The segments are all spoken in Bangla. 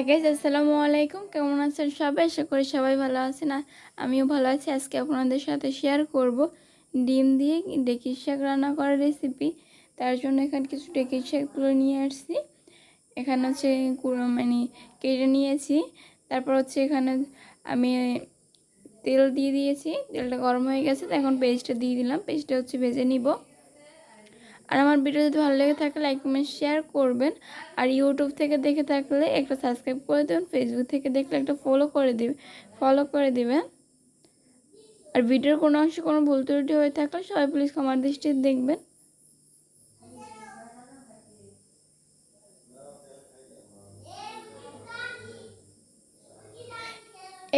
হাই গাইজ আসসালামু আলাইকুম। কেমন আছেন সবাই? আশা করি সবাই ভালো আছেন। আমিও ভালো আছি। আজকে আপনাদের সাথে শেয়ার করব ডিম দিয়ে ডেকির শাক রান্না করার রেসিপি তার জন্য এখানে কিছু ডেকির শাকগুলো নিয়ে আসছি। এখানে হচ্ছে মানে কেটে নিয়েছি। তারপর হচ্ছে এখানে আমি তেল দিয়ে দিয়েছি। তেলটা গরম হয়ে গেছে, তো এখন পেস্টটা দিয়ে দিলাম। পেস্টটা হচ্ছে ভেজে নিব। আর আমার ভিডিও যদি ভালো লেগে থাকে লাইক কমেন্ট শেয়ার করবেন। আর ইউটিউব থেকে দেখে থাকলে একটা সাবস্ক্রাইব করে দেবেন ফেসবুক থেকে দেখলে একটা ফলো করে দিবেন ফলো করে দিবেন। আর ভিডিওর কোনো অংশে কোনো ভুল ত্রুটি হয়ে থাকলে সবাই প্লিজ ক্ষমার দৃষ্টিতে দেখবেন।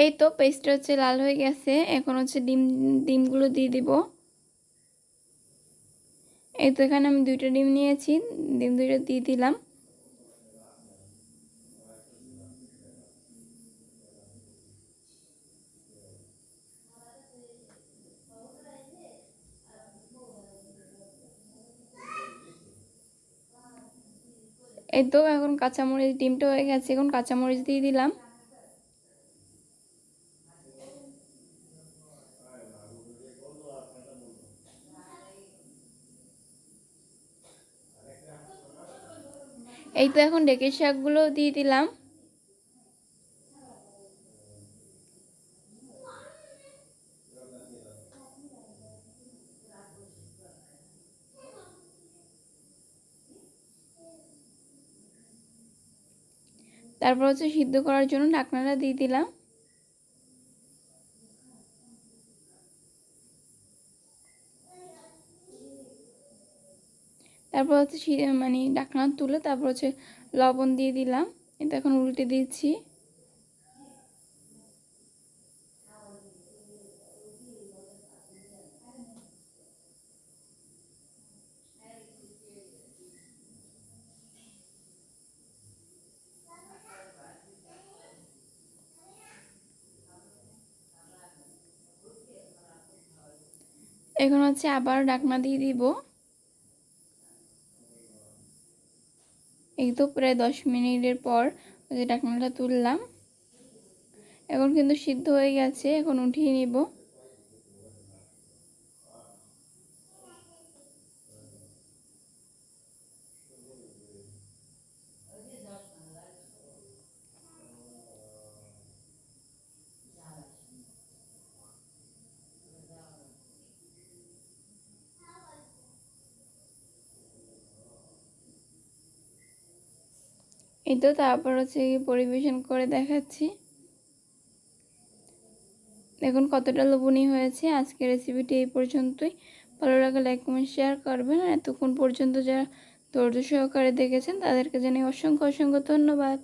এই তো পেস্টটা হচ্ছে লাল হয়ে গেছে। এখন হচ্ছে ডিম, ডিমগুলো দিয়ে দিব। এই তো এখানে আমি দুইটা ডিম নিয়েছি, ডিম দুইটা দিয়ে দিলাম। এই তো এখন কাঁচামরিচ, ডিমটা হয়ে গেছে, এখন কাঁচামরিচ দিয়ে দিলাম। এই তো এখন ডেকের শাকগুলো দিয়ে দিলাম। তারপর হচ্ছে সিদ্ধ করার জন্য ঢাকনাটা দিয়ে দিলাম। তারপর হচ্ছে মানে ডাকনা তুলে তারপর হচ্ছে লবণ দিয়ে দিলাম। এটা এখন উল্টে দিচ্ছি। এখন হচ্ছে আবার ডাকনা দিয়ে দিব। এই তো প্রায় দশ মিনিটের পর ওই যে ঢাকনাটা তুললাম। এখন কিন্তু সিদ্ধ হয়ে গেছে, এখন উঠিয়ে নিব। এই তো তারপর হচ্ছে পরিবেশন করে দেখাচ্ছি। দেখুন কতটা লবণী হয়েছে। আজকের রেসিপিটি এই পর্যন্তই। ভালো লাগে লাইক কমেন্ট শেয়ার করবেন। আর এতক্ষণ পর্যন্ত যারা ধৈর্য সহকারে দেখেছেন তাদেরকে জানাই অসংখ্য অসংখ্য ধন্যবাদ।